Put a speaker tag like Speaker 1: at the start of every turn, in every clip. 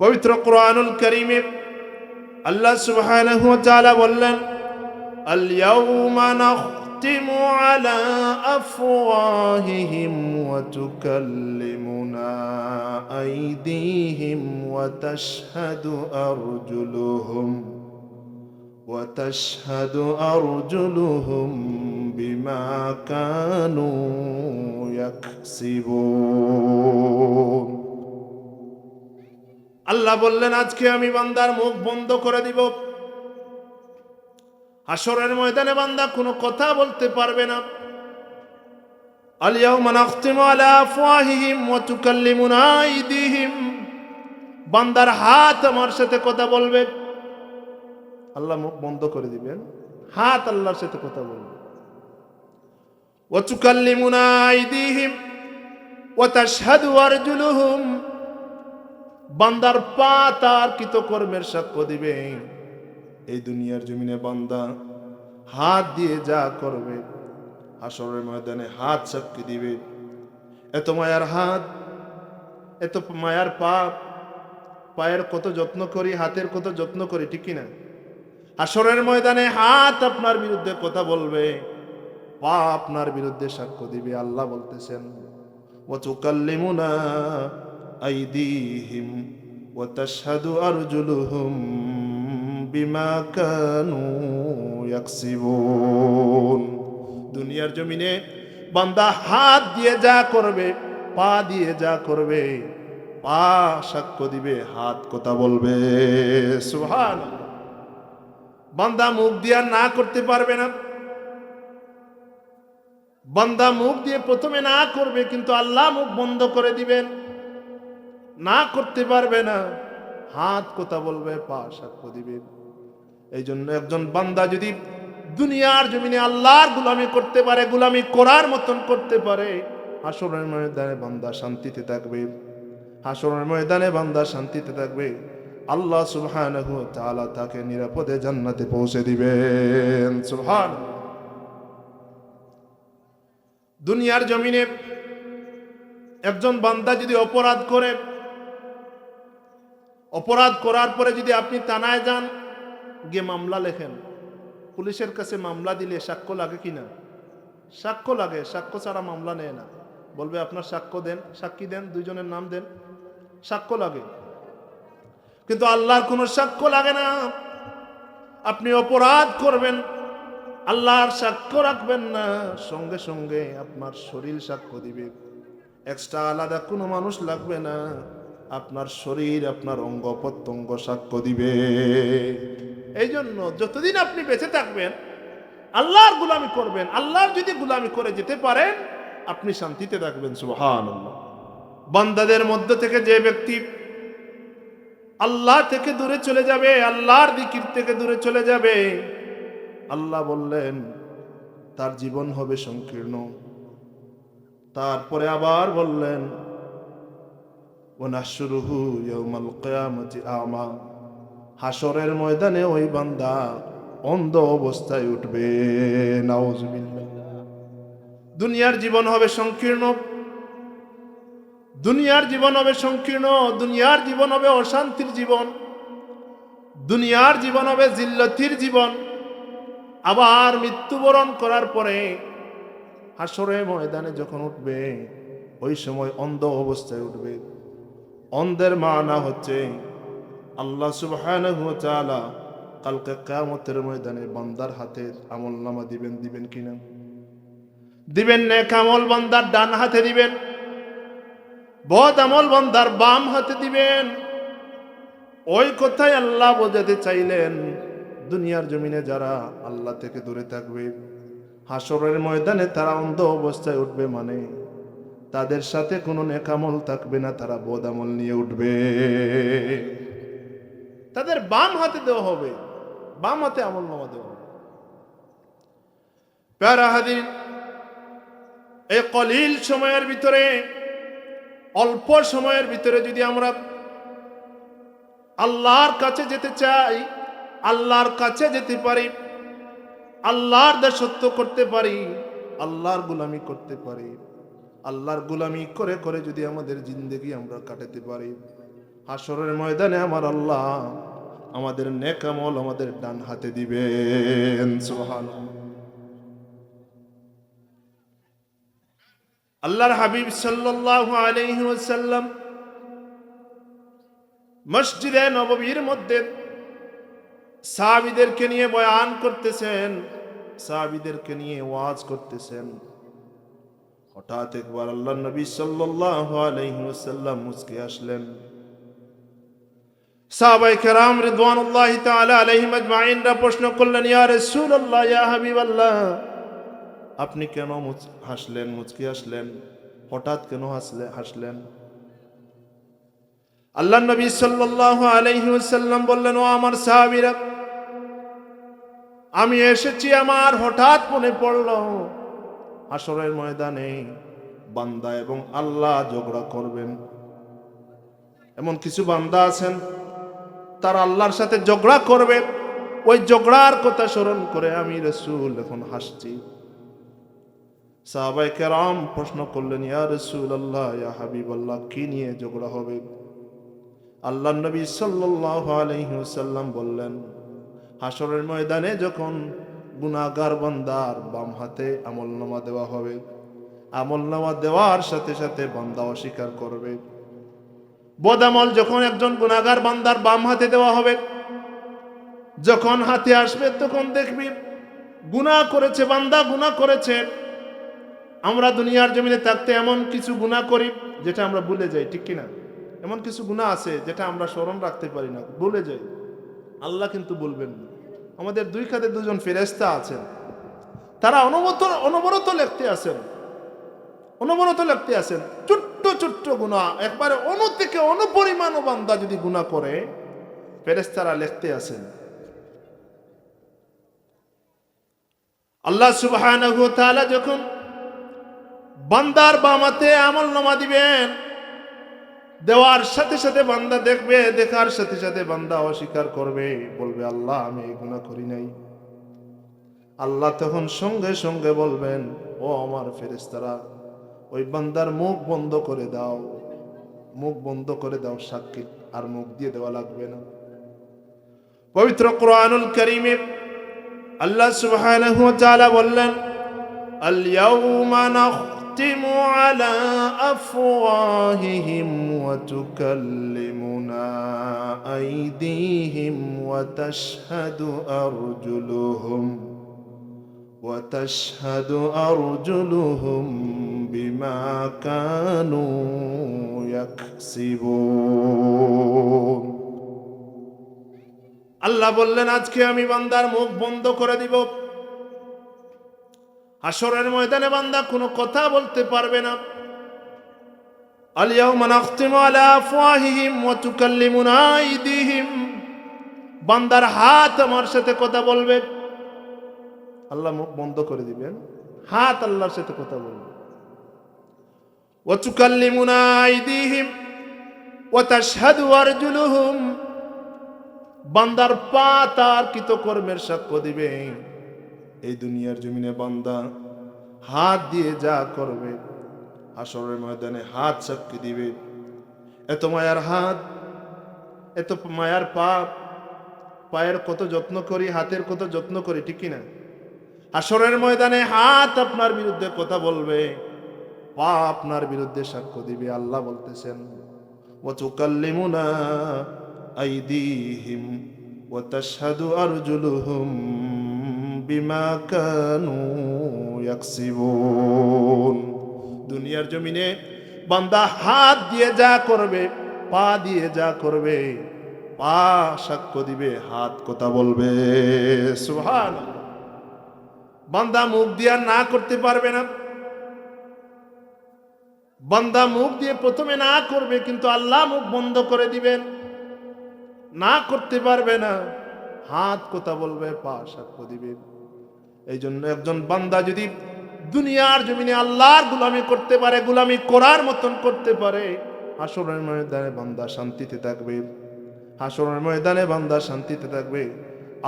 Speaker 1: পবিত্র কুরআনুল কারীমে আল্লাহ সুবহানাহু ওয়া তাআলা বললেন আল ইয়াউমা নাখতিমু আলা আফওয়াহিহিম ওয়া তুকাল্লিমুনা আইদিহিম ওয়া তাশহাদু আরজুলুহুম وتشهد ارجلهم بما كانوا يكسبون আল্লাহ বললেন, আজকে আমি বান্দার মুখ বন্ধ করে দিব। হাসরের ময়দানে বান্দা কোনো কথা বলতে পারবে না। আলিয়াউমা নাখতিমু আলা আফওয়াহিহিম ওয়া তুকাল্লিমুনা আইদিহিম। বান্দার হাত আমার সাথে কথা বলবে। আল্লাহ মুখ বন্ধ করে দিবেন। হাত আল্লাহর সাথে কথা বলবে। ওয়া তুকাল্লিমুনা আইদিহিম ওয়া তাশহাদু আরজুলুহুম। বান্দার পা তার কৃতকর্মের সাক্ষ্য দিবে। এই দুনিয়ার জমিনে বান্দা হাত দিয়ে যা করবে, হাসরের ময়দানে হাত সাক্ষী দিবে। এত মায়ার হাত, এত মায়ার পা, পায়ের কত যত্ন করি, হাতের কত যত্ন করি, ঠিক কিনা? আসরের ময়দানে হাত আপনার বিরুদ্ধে কথা বলবে, পা আপনার বিরুদ্ধে সাক্ষ্য দিবে, আল্লাহ বলতেছেন ও তুকাল্লিমুনা আইদিহিম وتشهد أرجلهم بما كانوا يكسبون দুনিয়ার জমিনে বান্দা হাত দিয়ে যা করবে পা দিয়ে যা করবে পা সাক্ষ্য দিবে হাত কথা বলবে সুহান বান্দা মুখ দিয়ে না করতে পারবে না বান্দা মুখ দিয়ে প্রথমে না করবে কিন্তু আল্লাহ মুখ বন্ধ করে দিবেন না করতে পারবে না। হাত কথা বলবে, পা সাক্ষ্য দিবে এই জন্য একজন বান্দা যদি দুনিয়ার জমিনে আল্লাহর গুলামি করতে পারে, গুলামি করার মতন করতে পারে, হাসরের ময়দানে বান্দা শান্তিতে থাকবে। হাসরের ময়দানে বান্দা শান্তিতে থাকবে। আল্লাহ তাআলা তাকে নিরাপদে জান্নাতে পৌঁছে দিবেন। সুবহান দুনিয়ার জমিনে একজন বান্দা যদি অপরাধ করে অপরাধ করার পরে যদি আপনি তানায় যান, গিয়ে মামলা লেখেন। পুলিশের কাছে মামলা দিলে সাক্ষ্য লাগে কি না? সাক্ষ্য লাগে, সাক্ষ্য ছাড়া মামলা নেয় না। বলবে, আপনার সাক্ষ্য দেন, সাক্ষী দেন, দুইজনের নাম দেন। সাক্ষ্য লাগে। কিন্তু আল্লাহর কোনো সাক্ষ্য লাগে না। আপনি অপরাধ করবেন, আল্লাহর সাক্ষ্য রাখবেন না, সঙ্গে সঙ্গে আপনার শরীর সাক্ষ্য দিবে। এক্সট্রা আলাদা কোনো মানুষ লাগবে না। আপনার শরীর, আপনার অঙ্গ প্রত্যঙ্গ সাক্ষ্য দিবে। এই জন্য যতদিন আপনি বেঁচে থাকবেন, আল্লাহর গুলামি করবেন, আল্লাহর যদি গুলামি করে যেতে পারেন, আপনি শান্তিতে থাকবেন সুহান বান্দাদের মধ্য থেকে যে ব্যক্তি আল্লাহ থেকে দূরে চলে যাবে, আল্লাহর দিকির থেকে দূরে চলে যাবে, আল্লাহ বললেন, তার জীবন হবে সংকীর্ণ। তারপরে আবার বললেন ওনাশুরুহু ইয়াউমাল কিয়ামতি আমা হাসরের ময়দানে ওই বান্দা অন্ধ অবস্থায় উঠবে। দুনিয়ার জীবন হবে সংকীর্ণ। দুনিয়ার জীবন হবে সংকীর্ণ। দুনিয়ার জীবন হবে অশান্তির জীবন। দুনিয়ার জীবন হবে জিল্লতির জীবন। আবার মৃত্যুবরণ করার পরে হাসরে ময়দানে যখন উঠবে, ওই সময় অন্ধ অবস্থায় উঠবে। অন্ধের মানা হচ্ছে। আল্লাহ তাআলা কালকে কিয়ামতের ময়দানে বান্দার হাতে আমল নামা দিবেন দিবেন কিনা দিবেন নেক আমল বান্দার ডান হাতে দিবেন। বদ আমল বান্দার বাম হাতে দিবেন। ওই কথাই আল্লাহ বোঝাতে চাইলেন, দুনিয়ার জমিনে যারা আল্লাহ থেকে দূরে থাকবে হাসরের ময়দানে তারা অন্ধ অবস্থায় উঠবে মানে তাদের সাথে কোনো নেকামল থাকবে না, তারা বোদামল নিয়ে উঠবে। তাদের বাম হাতে দেওয়া হবে, বাম হাতে আমল নামা দেওয়া হবে। প্যারা হাদিন, এই কলিল সময়ের ভিতরে, অল্প সময়ের ভিতরে যদি আমরা আল্লাহর কাছে যেতে চাই, আল্লাহর কাছে যেতে পারি, আল্লাহর দাসত্ব করতে পারি, আল্লাহর গুলামি করতে পারি আল্লাহর গুলামি করে করে যদি আমাদের জিন্দগি আমরা কাটাতে পারি। হাসরের ময়দানে আমার আল্লাহ আমাদের নেকামল আমাদের ডান হাতে দিবেন। সুবহানাল্লাহ। আল্লাহর হাবিব সাল্লাল্লাহু আলাইহি মসজিদে নববীর মধ্যে সাহাবীদেরকে নিয়ে বয়ান করতেছেন, সাহাবীদেরকে নিয়ে ওয়াজ করতেছেন। হঠাৎ একবার আল্লাহ নবী সাল্লাল্লাহু আলাইহি ওয়াসাল্লাম মুসকে আসলেন। সাহাবাই কেরাম রিদওয়ানুল্লাহি তাআলা আলাইহিম আজমাইনরা প্রশ্ন করলেন, ইয়া রাসূলুল্লাহ, ইয়া হাবিবাল্লাহ, আপনি কেন হাসলেন মুচকি হাসলেন হঠাৎ কেন হাসলে, হাসলেন? আল্লাহ নবী সাল্লাল্লাহু আলাইহি ওয়াসাল্লাম বললেন, ও আমার সাহাবীরা, আমি এসেছি, আমার হঠাৎ মনে পড়ল আসরের ময়দানে বান্দা এবং আল্লাহ ঝগড়া করবেন। এমন কিছু বান্দা আছেন, তার আল্লাহর সাথে ঝগড়া করবে। ওই ঝগড়ার কথা স্মরণ করে আমি রসুল এখন হাসছি। সাহাবাই কেরাম প্রশ্ন করলেন, ইয়া রসুল আল্লাহ ইয়া হাবিব আল্লাহ কি নিয়ে ঝগড়া হবে? আল্লাহ নবী সাল্লাল্লাহু আলাইহি ওয়াসাল্লাম বললেন হাসরের ময়দানে যখন গুনাহগার বান্দার বাম হাতে আমলনামা দেওয়া হবে। আমলনামা দেওয়ার সাথে সাথে বান্দা অস্বীকার করবে। বদামল যখন একজন গুনাহগার বান্দার বাম হাতে দেওয়া হবে, যখন হাতে আসবে তখন দেখবি গুনাহ করেছে, বান্দা গুনাহ করেছে। আমরা দুনিয়ার জমিনে থাকতে এমন কিছু গুনাহ করি যেটা আমরা ভুলে যাই, ঠিক কিনা? এমন কিছু গুনাহ আছে যেটা আমরা স্মরণ রাখতে পারি না, ভুলে যাই। আল্লাহ কিন্তু বলবেন না। আমাদের দুই খাতে দুজন ফেরেস্তা আছেন। তারা অনবরত অনবরত লিখতে আছেন অনবরত লিখতে আছেন ছোট্ট ছোট্ট গুণা একবারে অনু থেকে অনুপরিমাণ বান্দা যদি গুণা করে ফেরেস্তারা লিখতে আছেন আল্লাহ তাআলা যখন বান্দার বামাতে আমল নামা দিবেন দেওয়ার সাথে সাথে বান্দা দেখবে, দেখার সাথে সাথে বান্দা অস্বীকার করবে। বলবে, আল্লাহ, আমি এই গুনাহ করি নাই। আল্লাহ তখন সঙ্গে সঙ্গে বলবেন, ও আমার ফেরেস্তারা ওই বান্দার মুখ বন্ধ করে দাও। মুখ বন্ধ করে দাও সাক্ষী, আর মুখ দিয়ে দেওয়া লাগবে না। পবিত্র কোরআনুল করিমে আল্লাহ সুবহানাহু ওয়া তাআলা বললেন আল ইয়াউমা আলা আফওয়াহিহিম ওয়া তুকাল্লিমুনা আইদিহিম ওয়া তাশহাদু আরজুলুহুম وتشهد أرجلهم بما كانوا يكسبون আল্লাহ বললেন আজকে আমি বান্দার মুখ বন্ধ করে দিব হাসরের ময়দানে বান্দা কোনো কথা বলতে পারবে না। আলিয়াউমা নাখতিমু আলা আফওয়াহিহিম ওয়া তুকাল্লিমুনা আইদিহিম। বান্দার হাত আমার সাথে কথা বলবে। আল্লাহ মুখ বন্ধ করে দিবেন। হাত আল্লাহর সাথে কথা বলবে। ওয়া তুকাল্লিমুনা আইদিহিম ওয়া তাশহাদু আরজুলুহুম। বান্দার পা তার কৃতকর্মের সাক্ষ্য দিবে এই দুনিয়ার জমিনে বান্দা হাত দিয়ে যা করবে আসরের ময়দানে হাত সাক্ষী দিবে। এত মায়ার হাত, এত মায়ার পা পায়ের কত যত্ন করি, হাতের কত যত্ন করি, ঠিক কিনা? আসরের ময়দানে হাত আপনার বিরুদ্ধে কথা বলবে, পা আপনার বিরুদ্ধে সাক্ষ্য দিবে, আল্লাহ বলতেছেন ও তুকাল্লিমুনা আইদিহিম ওয়া তাশহাদু আরজুলুহুম বিমা কানু ইয়াকসিবুন। দুনিয়ার জমিনে বান্দা হাত দিয়ে যা করবে, পা দিয়ে যা করবে, পা সাক্ষ্য দিবে, হাত কথা বলবে। সুহান বান্দা মুখ দিয়ে না করতে পারবে না। বান্দা মুখ দিয়ে প্রথমে না করবে, কিন্তু আল্লাহ মুখ বন্ধ করে দিবেন। না করতে পারবে না। হাত কথা বলবে, পা সাক্ষ্য দিবে। এই জন্য একজন বান্দা যদি দুনিয়ার জমিনে আল্লাহর গুলামি করতে পারে, গুলামি করার মতন করতে পারে, হাসরের ময়দানে বান্দা শান্তিতে থাকবে। হাসরের ময়দানে বান্দা শান্তিতে থাকবে।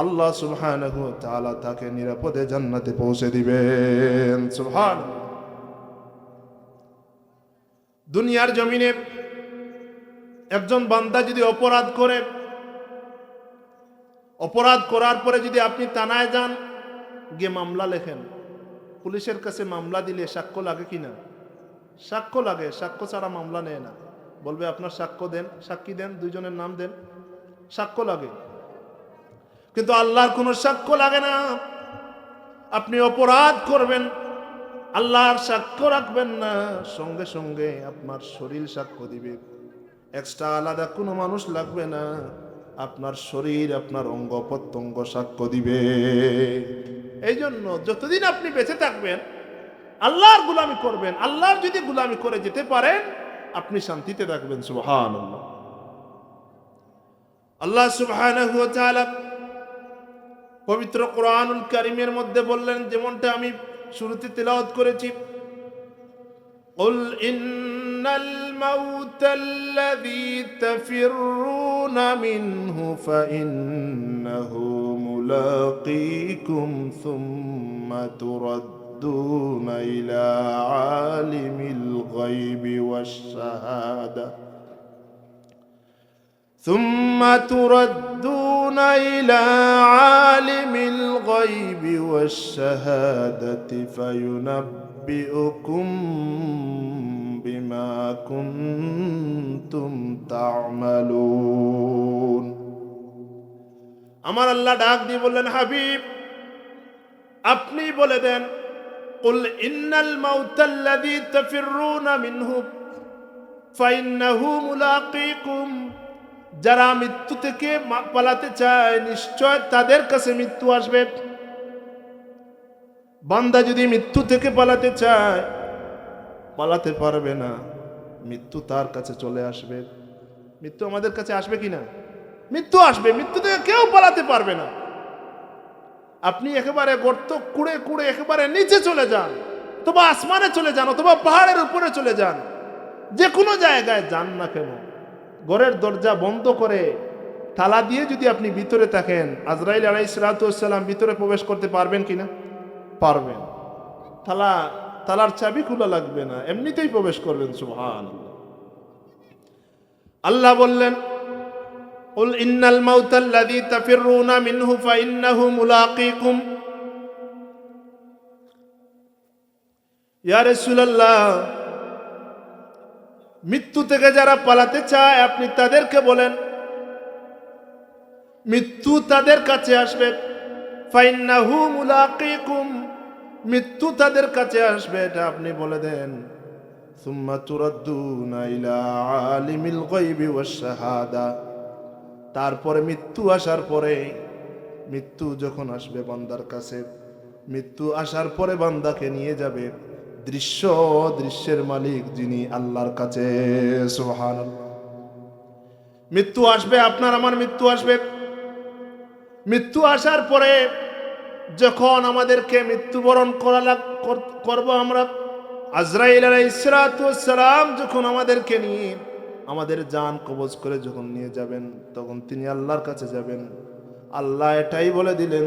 Speaker 1: আল্লাহ সুবহানাহু ওয়া তাআলা তাকে নিরাপদে জান্নাতে পৌঁছে দিবেন। সুবহান দুনিয়ার জমিনে একজন বান্দা যদি অপরাধ করে, অপরাধ করার পরে যদি আপনি থানায় যান গিয়ে মামলা লেখেন। পুলিশের কাছে মামলা দিলে সাক্ষ্য লাগে কিনা সাক্ষ্য লাগে, সাক্ষ্য ছাড়া মামলা নেয় না। বলবে, আপনার সাক্ষ্য দেন, সাক্ষী দেন, দুইজনের নাম দেন। সাক্ষ্য লাগে। কিন্তু আল্লাহর কোনো সাক্ষ্য লাগে না। আপনি অপরাধ করবেন, আল্লাহর সাক্ষ্য রাখবেন না। সঙ্গে সঙ্গে আপনার শরীর সাক্ষ্য দিবে। এক্সট্রা আলাদা কোনো মানুষ লাগবে না। আপনার শরীর, আপনার অঙ্গ প্রত্যঙ্গ সাক্ষ্য দিবে। এই জন্য যতদিন আপনি বেঁচে থাকবেন আল্লাহর গুলামি করবেন আল্লাহর যদি গুলামি করে যেতে পারেন আপনি শান্তিতে থাকবেন সুবহান আল্লাহ আল্লাহ সুবহানাহু ওয়া তাআলা পবিত্র কোরআনুল কারিমের মধ্যে বললেন যেমনটা আমি শুরুতে তেলাওয়াত করেছি قل إن الموت الذي تفرون منه فإنه ملاقيكم ثم تردون إلى عالم الغيب والشهادة. ثم تردون إلى عالم الغيب والشهادة فينبئكم بما كنتم تعملون. আমার আল্লাহ ডাক দিয়ে বললেন হাবিব আপনি বলে দেন قل إن الموت الذي تفرون منه فإنه ملاقيكم যারা মৃত্যু থেকে মা- পালাতে চায় নিশ্চয় তাদের কাছে মৃত্যু আসবে বান্দা যদি মৃত্যু থেকে পালাতে চায় পালাতে পারবে না মৃত্যু তার কাছে চলে আসবে মৃত্যু আমাদের কাছে আসবে কি না মৃত্যু আসবে, মৃত্যু থেকে কেউ পালাতে পারবে না। আপনি একেবারে গর্ত কুড়ে কুড়ে একেবারে নিচে চলে যান, অথবা আসমানে চলে যান, অথবা পাহাড়ের উপরে চলে যান। যে কোনো জায়গায় যান না কেন। ঘরের দরজা বন্ধ করে তালা দিয়ে যদি আপনি ভিতরে থাকেন, আজরাইল আলাই সালাতাম ভিতরে প্রবেশ করতে পারবেন কিনা পারবেন। তালা তালার চাবি খোলা লাগবে না, এমনিতেই প্রবেশ করবেন সুহান আল্লাহ বললেন قل إن الموت الذي تفرون منه فإنه ملاقيكم يا رسول الله মৃত্যু থেকে যারা পালাতে চায় আপনি তাদেরকে বলেন মৃত্যু তাদের কাছে আসবে ফাইন্নাহু মুলাকিকুম মৃত্যু তাদের কাছে আসবে এটা আপনি বলে দেন সুম্মা তুরাদ্দুনা ইলা আলিমিল গায়বি ওয়াশ শাহাদা তারপরে মৃত্যু আসার পরে, মৃত্যু যখন আসবে বান্দার কাছে, মৃত্যু আসার পরে বান্দাকে নিয়ে যাবে দৃশ্য, দৃশ্যের মালিক যিনি আল্লাহর কাছে সুবহান মৃত্যু আসবে, আপনার আমার মৃত্যু আসবে। মৃত্যু আসার পরে যখন আমাদেরকে মৃত্যুবরণ করা লাগ, কর- করব আমরা, আজরাইল সালাম যখন আমাদেরকে নিয়ে আমাদের জান কবজ করে যখন নিয়ে যাবেন, তখন তিনি আল্লাহর কাছে যাবেন। আল্লাহ এটাই বলে দিলেন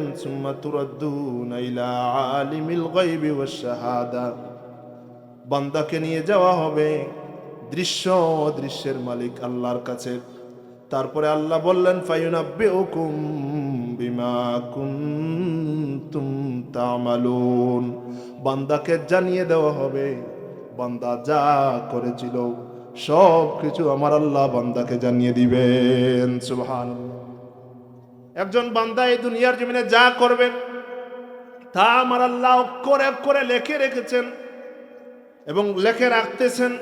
Speaker 1: বান্দাকে নিয়ে যাওয়া হবে, দৃশ্য দৃশ্যের মালিক আল্লাহর কাছে। তারপরে আল্লাহ বললেন, ফায়ুনাব্বিউকুম বিমা কুনতুম তামালুন। বান্দাকে জানিয়ে দেওয়া হবে, বান্দা যা করেছিল সব কিছু আমার আল্লাহ বান্দাকে জানিয়ে দিবেন। সুবহানাল্লাহ। একজন বান্দা এই দুনিয়ার জমিনে যা করবেন তা আমার আল্লাহ অক্ষর এক করে লেখে রেখেছেন এবং লেখে রাখতেছেন।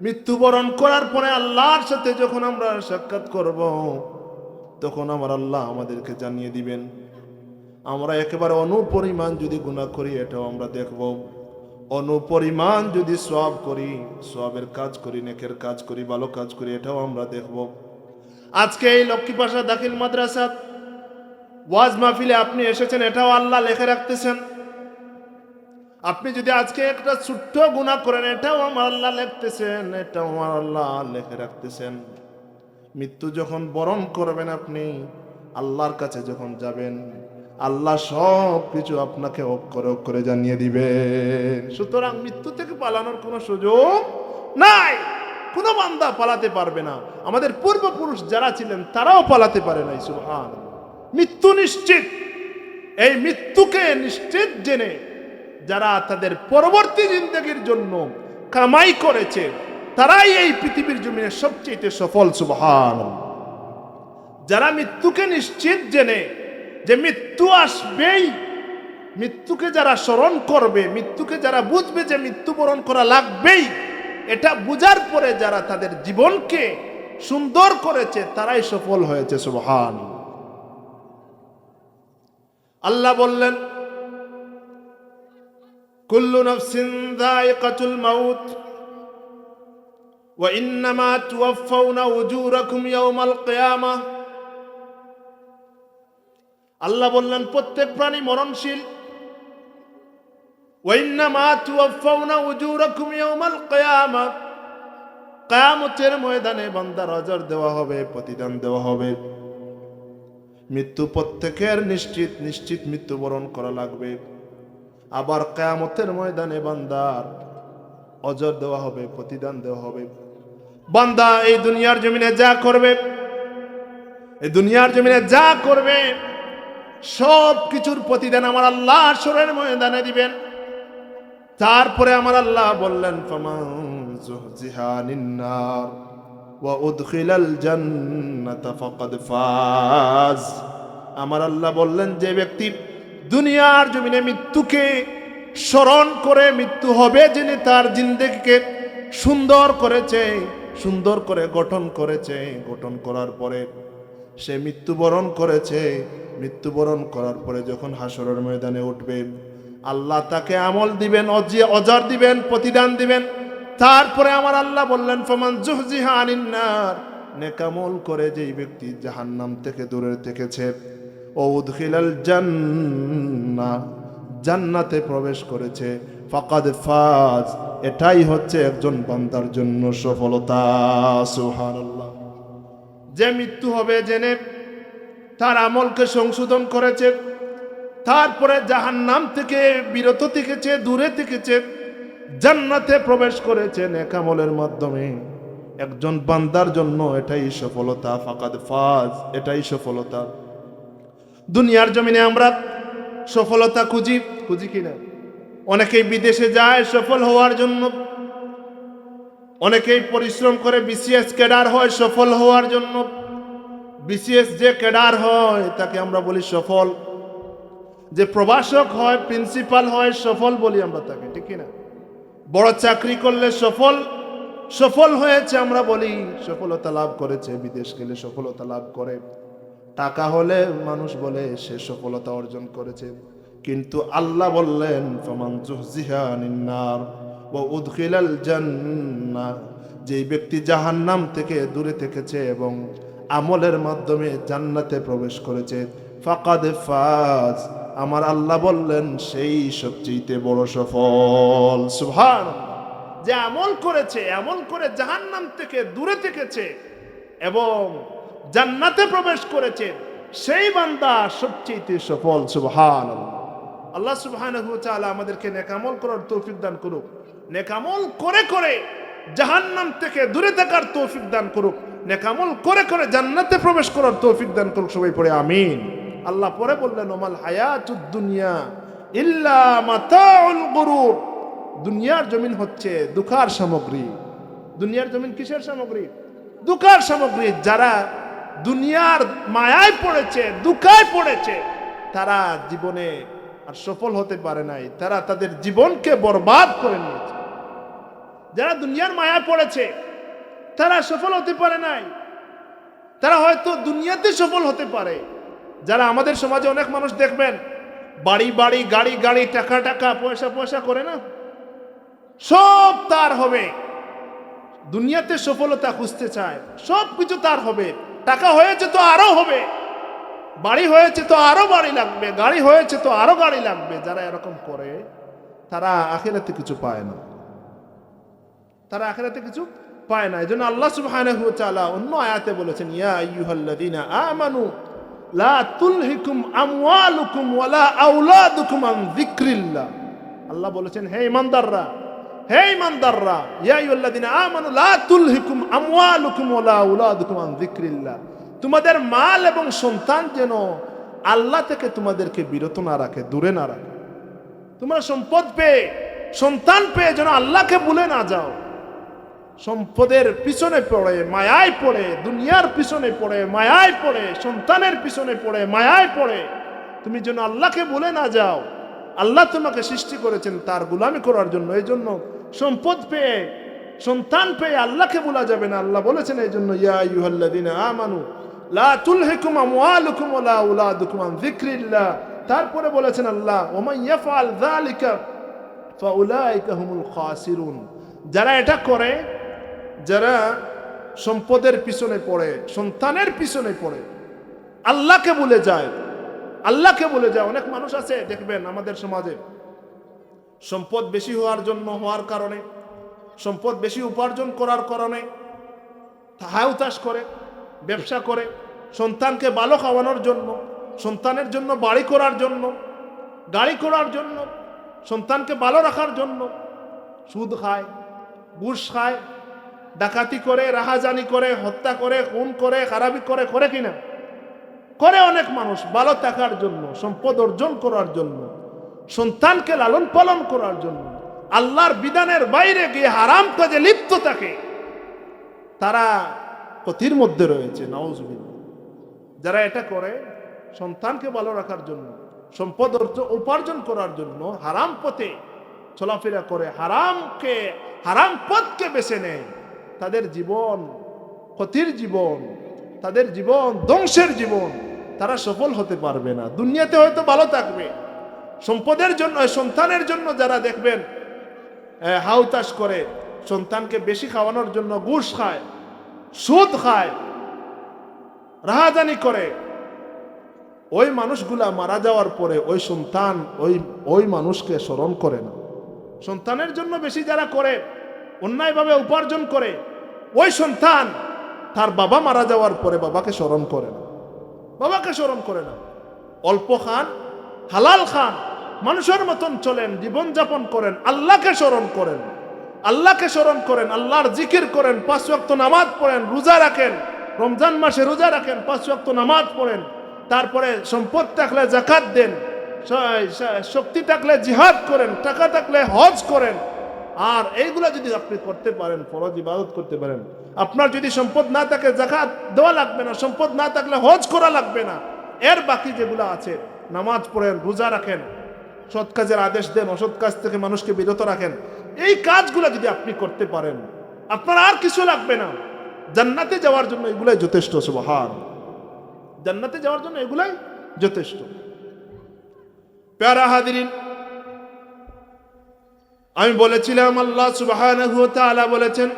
Speaker 1: মৃত্যুবরণ করার পরে আল্লাহর সাথে যখন আমরা সাক্ষাৎ করব, তখন আমার আল্লাহ আমাদেরকে জানিয়ে দিবেন। আমরা একেবারে অনুপরিমাণ যদি গুণা করি, এটাও আমরা দেখব। অনুপরিমাণ যদি সব করি সবের কাজ করি, নেকের কাজ করি, ভালো কাজ করি, এটাও আমরা দেখব। আজকে এই লক্ষ্মীপাশা দাখিল মাদ্রাসা ওয়াজ মাহফিলে আপনি এসেছেন, এটাও আল্লাহ লেখে রাখতেছেন। আপনি যদি আজকে একটা ছোট্ট গুণা করেন, এটাও আমার আল্লাহ লিখতেছেন, এটাও আমার আল্লাহ লেখে রাখতেছেন। মৃত্যু যখন বরণ করবেন আপনি, আল্লাহর কাছে যখন যাবেন আল্লাহ সব কিছু আপনাকে অক্ষরে অক্ষরে জানিয়ে দিবেন। সুতরাং মৃত্যু থেকে পালানোর কোনো সুযোগ নাই। কোনো বান্দা পালাতে পারবে না। আমাদের পূর্বপুরুষ যারা ছিলেন, তারাও পালাতে পারে নাই সুহান মৃত্যু নিশ্চিত। এই মৃত্যুকে নিশ্চিত জেনে যারা তাদের পরবর্তী জিন্দগির জন্য কামাই করেছে, তারাই এই পৃথিবীর জমিনে সবচেয়ে সফল সুবহান যারা মৃত্যুকে নিশ্চিত জেনে যে মৃত্যু আসবেই, মৃত্যুকে যারা স্মরণ করবে, মৃত্যুকে যারা বুঝবে যে মৃত্যুবরণ করা লাগবেই, এটা বুঝার পরে যারা তাদের জীবনকে সুন্দর করেছে, তারাই সফল হয়েছে সুবহান আল্লাহ বললেন, কুল্লু নফসিন যায়িকাতুল মাউত, ওয়া ইন্নামা তুওয়াফাউনা উজুরাকুম ইয়াওমাল কিয়ামাহ আল্লাহ বললেন, প্রত্যেক প্রাণী মরণশীল। কিয়ামতের ময়দানে বান্দার অজর দেওয়া হবে, প্রতিদান দেওয়া হবে। মৃত্যু প্রত্যেকের নিশ্চিত নিশ্চিত মৃত্যুবরণ করা লাগবে। আবার কেয়ামতের ময়দানে বান্দার অজর দেওয়া হবে, প্রতিদান দেওয়া হবে। বান্দা এই দুনিয়ার জমিনে যা করবে, এই দুনিয়ার জমিনে যা করবে সব কিছুর প্রতিদান আমার আল্লাহ আসরের ময়দানে দিবেন। তারপরে আমার আল্লাহ বললেন আমার আল্লাহ বললেন, যে ব্যক্তি দুনিয়ার জমিনে মৃত্যুকে স্মরণ করে মৃত্যু হবে যিনি তার জিন্দেগিকে সুন্দর করেছে, সুন্দর করে গঠন করেছে, গঠন করার পরে সে মৃত্যুবরণ করেছে মৃত্যুবরণ করার পরে যখন হাসরের ময়দানে উঠবে, আল্লাহ তাকে আমল দিবেন, অজি- অজার দিবেন, প্রতিদান দিবেন। তারপরে আমার আল্লাহ বললেন, ফমান জুহজিহা আনিন্নার। নেকামল করে যেই ব্যক্তি জাহান্নাম থেকে দূরে থেকেছে, ও উদখিলাল জান্নাহ জান্নাতে প্রবেশ করেছে, ফাকাদ ফাজ। এটাই হচ্ছে একজন বান্দার জন্য সফলতা, সুবহানাল্লাহ। যে মৃত্যু হবে, জেনে তার আমলকে সংশোধন করেছে, তারপরে জাহান্নাম থেকে, বিরত থেকেছে, দূরে থেকেছে, জান্নাতে প্রবেশ করেছে নেকামলের মাধ্যমে। একজন বান্দার জন্য এটাই সফলতা, ফাকাদ ফাজ, এটাই সফলতা। দুনিয়ার জমিনে আমরা সফলতা খুঁজি খুঁজি কিনা অনেকেই বিদেশে যায় সফল হওয়ার জন্য, অনেকেই পরিশ্রম করে বিসিএস ক্যাডার হয় সফল হওয়ার জন্য। বিসিএস যে ক্যাডার হয়, তাকে আমরা বলি সফল। যে প্রভাষক হয়, প্রিন্সিপাল হয়, সফল বলি আমরা তাকে, ঠিক না বড় চাকরি করলে সফল সফল হয়েছে আমরা বলি, সফলতা লাভ করেছে, বিদেশ গেলে সফলতা লাভ করে। টাকা হলে মানুষ বলে, সে সফলতা অর্জন করেছে। কিন্তু আল্লাহ বললেন, ফমান জুহজিহা আনিন নার ওয়া উদখিলাল জান্নাহ। যেই ব্যক্তি জাহান্নাম থেকে দূরে থেকেছে এবং আমলের মাধ্যমে জান্নাতে প্রবেশ করেছে। ফাকাদ ফাজ। আমার আল্লাহ বললেন, সেই সবচেয়ে বড় সফল। সুবহান যে আমল করেছে আমল করে জাহান্নাম থেকে দূরে থেকেছে এবং জান্নাতে প্রবেশ করেছে, সেই বান্দা সবচেয়ে সফল। সুবহান আল্লাহ সুবহানাহু ওয়া আমাদেরকে নেকামল করার তৌফিক দান করুক। নেকামল করে করে জাহান্নাম থেকে দূরে থাকার তৌফিক দান করুক। নেকামল করে করে জান্নাতে প্রবেশ করার তৌফিক দান করুক সবাই পড়ে, আমিন। আল্লাহ পরে বললেন, ওমাল হায়াতুদ দুনিয়া ইল্লা মাতাউল গুরুর। দুনিয়ার জমিন হচ্ছে দুঃখার সামগ্রী। দুনিয়ার জমিন কিসের সামগ্রী? দুঃখার সামগ্রী। যারা দুনিয়ার মায়ায় পড়েছে দুঃখায় পড়েছে, তারা জীবনে আর সফল হতে পারে নাই। তারা তাদের জীবনকে বরবাদ করে নিয়েছে। যারা দুনিয়ার মায়ায় পড়েছে তারা সফল হতে পারে নাই। তারা হয়তো দুনিয়াতে সফল হতে পারে। যারা আমাদের সমাজে অনেক মানুষ দেখবেন, বাড়ি বাড়ি, গাড়ি গাড়ি, টাকা টাকা, পয়সা পয়সা করে না? সব তার হবে। দুনিয়াতে সফলতা খুঁজতে চায়। সব কিছু তার হবে। টাকা হয়েছে তো আরও হবে। বাড়ি হয়েছে তো আরও বাড়ি লাগবে। গাড়ি হয়েছে তো আরও গাড়ি লাগবে। যারা এরকম করে, তারা আখেরাতে কিছু পায় না। তারা আখেরাতে কিছু পায় না। এই জন্য আল্লাহ সুবহানাহু তাআলা অন্য আয়াতে বলেছেন, ইয়া আইয়ুহাল্লাযীনা আমানু, লা তুলহিকুম আমওয়ালুকুম ওয়ালা আওলাদুকুম আন যিকরিল্লাহ। আল্লাহ বলেছেন, হে ইমানদাররা হে ইমানদাররা ইয়া আইয়ুহাল্লাযিনা আমানু, লা তুলহিকুম আমওয়ালুকুম ওয়ালা আওলাদুকুম আন যিকরিল্লাহ। তোমাদের মাল এবং সন্তান যেন আল্লাহ থেকে তোমাদেরকে বিরত না রাখে, দূরে না রাখে। তোমরা সম্পদ পেয়ে, সন্তান পেয়ে যেন আল্লাহকে ভুলে না যাও। সম্পদের পিছনে পড়ে, মায়ায় পড়ে, দুনিয়ার পিছনে পড়ে, মায়ায় পড়ে, সন্তানের পিছনে পড়ে, মায়ায় পড়ে। তুমি যেন আল্লাহকে বলে না যাও। আল্লাহ তোমাকে সৃষ্টি করেছেন তার গুলামি করার জন্য। এই জন্য সম্পদ পেয়ে, সন্তান পেয়ে আল্লাহকে ভোলা যাবে না। আল্লাহ বলেছেন এই জন্য তারপরে বলেছেন আল্লাহ যারা এটা করে যারা সম্পদের পিছনে পড়ে, সন্তানের পিছনে পড়ে, আল্লাহকে বলে যায়, আল্লাহকে বলে যায়, অনেক মানুষ আছে, দেখবেন আমাদের সমাজে। সম্পদ বেশি হওয়ার জন্য, হওয়ার কারণে, সম্পদ বেশি উপার্জন করার কারণে হাউতাস করে, ব্যবসা করে, সন্তানকে ভালো খাওয়ানোর জন্য, সন্তানের জন্য বাড়ি করার জন্য, গাড়ি করার জন্য, সন্তানকে ভালো রাখার জন্য, সুদ খায়, ঘুষ খায় ডাকাতি করে, রাহাজানি করে, হত্যা করে, খুন করে, খারাপি করে করে কিনা? করে অনেক মানুষ ভালো থাকার জন্য, সম্পদ অর্জন করার জন্য, সন্তানকে লালন পালন করার জন্য, আল্লাহর বিধানের বাইরে গিয়ে হারাম কাজে লিপ্ত থাকে। তারা ক্ষতির মধ্যে রয়েছে নওয়াজবিন যারা এটা করে, সন্তানকে ভালো রাখার জন্য, সম্পদ উপার্জন করার জন্য, হারাম পথে চলাফেরা করে, হারামকে, হারাম পথকে বেছে নেয়। তাদের জীবন, ক্ষতির জীবন, তাদের জীবন ধ্বংসের জীবন তারা সফল হতে পারবে না। দুনিয়াতে হয়তো ভালো থাকবে। সম্পদের জন্য, সন্তানের জন্য যারা দেখবেন হাউতাস করে, সন্তানকে বেশি খাওয়ানোর জন্য ঘুষ খায়, সুদ খায়, রাহাজানি করে, ওই মানুষগুলা মারা যাওয়ার পরে ওই সন্তান, ওই ওই মানুষকে স্মরণ করে না। সন্তানের জন্য বেশি যারা করে অন্যায়ভাবে উপার্জন করে, ওই সন্তান তার বাবা মারা যাওয়ার পরে বাবাকে স্মরণ করে না। বাবাকে স্মরণ করে না। অল্প খান, হালাল খান, মানুষের মতন চলেন, জীবন যাপন করেন, আল্লাহকে স্মরণ করেন। আল্লাহকে স্মরণ করেন, আল্লাহর জিকির করেন, পাঁচ ওয়াক্ত নামাজ পড়েন, রোজা রাখেন, রমজান মাসে রোজা রাখেন, পাঁচ ওয়াক্ত নামাজ পড়েন। তারপরে সম্পদ থাকলে জাকাত দেন শক্তি থাকলে জিহাদ করেন, টাকা থাকলে হজ করেন। আর এইগুলো যদি আপনি করতে পারেন, ফরজ ইবাদত করতে পারেন, আপনার যদি সম্পদ না থাকে জাকাত দেওয়া লাগবে না, সম্পদ না থাকলে হজ করা লাগবে না। এর বাকি যেগুলো আছে, নামাজ পড়েন, রোজা রাখেন, সৎ কাজের আদেশ দেন, অসৎ কাজ থেকে মানুষকে বিরত রাখেন, এই কাজগুলো যদি আপনি করতে পারেন, আপনার আর কিছু লাগবে না। জান্নাতে যাওয়ার জন্য এগুলাই যথেষ্ট, সুবহান। জান্নাতে যাওয়ার জন্য এগুলাই যথেষ্ট। প্যারা হাদিরিন আমি বলেছিলাম আল্লাহ সুবহানাহু ওয়া তাআলা বলেছেন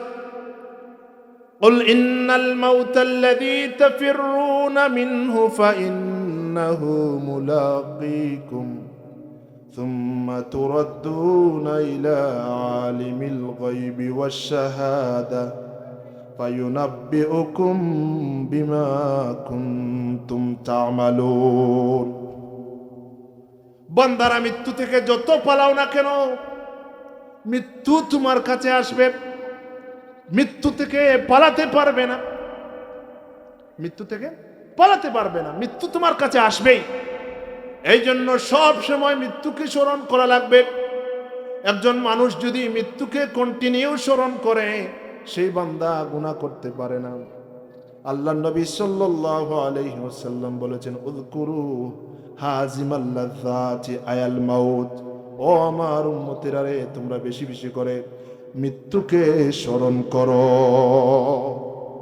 Speaker 1: قل إن الموت الذي تفرون منه فإنه ملاقيكم ثم تردون إلى عالم الغيب والشهادة فينبئكم بما كنتم تعملون বন্দারা মৃত্যু থেকে যত পালাও না কেন মৃত্যু তোমার কাছে আসবে। মৃত্যু থেকে পালাতে পারবে না। মৃত্যু থেকে পালাতে পারবে না। মৃত্যু তোমার কাছে আসবেই। এই জন্য সব সময় মৃত্যুকে স্মরণ করা লাগবে। একজন মানুষ যদি মৃত্যুকে কন্টিনিউ স্মরণ করে, সেই বান্দা গুণা করতে পারে না। আল্লাহ নবী ওয়াসাল্লাম বলেছেন, উযকুরু হাজিমাল্লাযাতি আয়াল মাউত। ও আমার উম্মতেরা রে তোমরা বেশি বেশি করে মৃত্যুকে স্মরণ করো।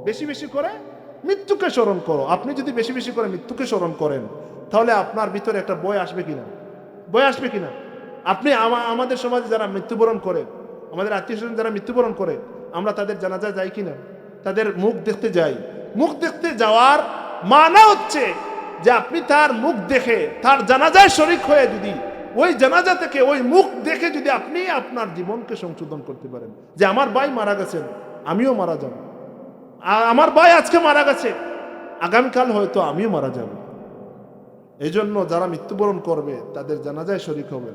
Speaker 1: বেশি বেশি করে মৃত্যুকে স্মরণ করো। আপনি যদি বেশি বেশি করে মৃত্যুকে স্মরণ করেন, তাহলে আপনার ভিতরে একটা বই আসবে কিনা? বই আসবে কিনা? আপনি আমাদের সমাজে যারা মৃত্যুবরণ করে, আমাদের আত্মীয় স্বজন যারা মৃত্যুবরণ করে, আমরা তাদের জানাজা যাই কিনা? তাদের মুখ দেখতে যাই। মুখ দেখতে যাওয়ার মানা হচ্ছে যে আপনি তার মুখ দেখে, তার জানাজায় শরিক হয়ে যদি ওই জানাজা থেকে, ওই মুখ দেখে যদি আপনি আপনার জীবনকে সংশোধন করতে পারেন, যে আমার ভাই মারা গেছেন, আমিও মারা যাব। আ- আমার ভাই আজকে মারা গেছে, আগামীকাল হয়তো আমিও মারা যাব। এই জন্য যারা মৃত্যুবরণ করবে, তাদের জানাজায় শরিক হবেন,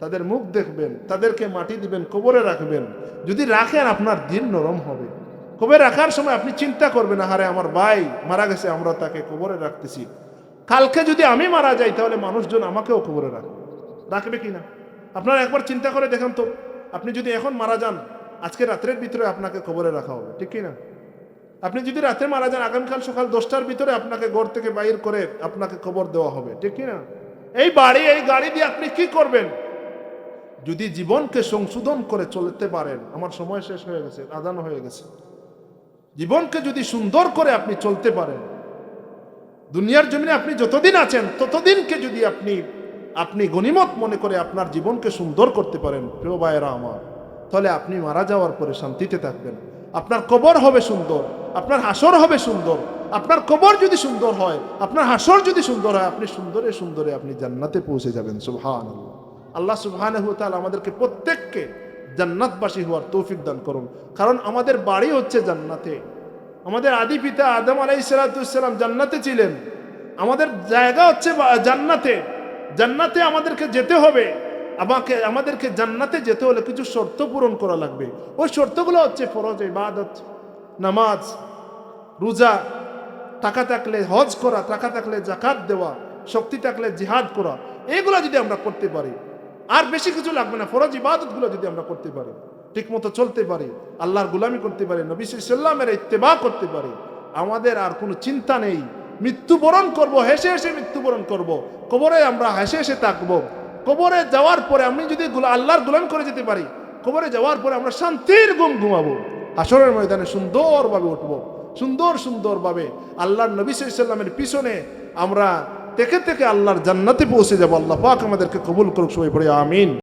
Speaker 1: তাদের মুখ দেখবেন, তাদেরকে মাটি দিবেন, কবরে রাখবেন। যদি রাখেন, আপনার দিন নরম হবে। কবরে রাখার সময় আপনি চিন্তা করবেন, আহারে আমার ভাই মারা গেছে, আমরা তাকে কবরে রাখতেছি। কালকে যদি আমি মারা যাই, তাহলে মানুষজন আমাকেও কবরে রাখবে। রাখবে কি না? আপনারা একবার চিন্তা করে দেখেন তো। আপনি যদি এখন মারা যান, আজকে রাত্রের ভিতরে আপনাকে খবরে রাখা হবে, ঠিক কি না? আপনি যদি রাতে মারা যান, আগামীকাল সকাল দশটার ভিতরে আপনাকে ঘর থেকে বাইর করে আপনাকে খবর দেওয়া হবে, ঠিক কি না? এই বাড়ি, এই গাড়ি দিয়ে আপনি কি করবেন? যদি জীবনকে সংশোধন করে চলতে পারেন, আমার সময় শেষ হয়ে গেছে আদান হয়ে গেছে। জীবনকে যদি সুন্দর করে আপনি চলতে পারেন, দুনিয়ার জমিনে আপনি যতদিন আছেন, ততদিনকে যদি আপনি আপনি গণিমত মনে করে আপনার জীবনকে সুন্দর করতে পারেন, প্রিয় ভাইয়েরা আমার। তাহলে আপনি মারা যাওয়ার পরে শান্তিতে থাকবেন। আপনার কবর হবে সুন্দর, আপনার হাসর হবে সুন্দর, আপনার কবর যদি সুন্দর হয়, আপনার হাসর যদি সুন্দর হয়, আপনি সুন্দরে সুন্দরে আপনি জান্নাতে পৌঁছে যাবেন সুবহান আল্লাহ সুবহান আমাদেরকে প্রত্যেককে জান্নাতবাসী হওয়ার তৌফিক দান করুন। কারণ আমাদের বাড়ি হচ্ছে জান্নাতে। আমাদের আদি পিতা আদম আলাই সালাতাম জান্নাতে ছিলেন। আমাদের জায়গা হচ্ছে জান্নাতে। জান্নাতে আমাদেরকে যেতে হবে। আমাকে, আমাদেরকে জান্নাতে যেতে হলে কিছু শর্ত পূরণ করা লাগবে। ওই শর্তগুলো হচ্ছে ফরজ, ইবাদত, নামাজ, রোজা, টাকা থাকলে হজ করা, টাকা থাকলে জাকাত দেওয়া, শক্তি থাকলে জিহাদ করা, এগুলো যদি আমরা করতে পারি, আর বেশি কিছু লাগবে না। ফরজ, ইবাদতগুলো যদি আমরা করতে পারি ঠিক মতো চলতে পারি, আল্লাহর গুলামি করতে পারি, নবী সাল্লামের ইত্তেবা করতে পারি, আমাদের আর কোনো চিন্তা নেই। মৃত্যুবরণ করব, হেসে হেসে মৃত্যুবরণ করব। কবরে আমরা হেসে হেসে থাকব। কবরে যাওয়ার পরে আমি যদি আল্লাহর গুলামি করে যেতে পারি, কবরে যাওয়ার পরে আমরা শান্তির ঘুম ঘুমাবো। আসরের ময়দানে সুন্দরভাবে উঠবো। সুন্দর সুন্দরভাবে আল্লাহর নবী সাল্লামের পিছনে আমরা থেকে থেকে আল্লাহর জান্নাতে পৌঁছে যাব। আল্লাহ পাক আমাদেরকে কবুল করুক, সবাই পড়ে আমিন।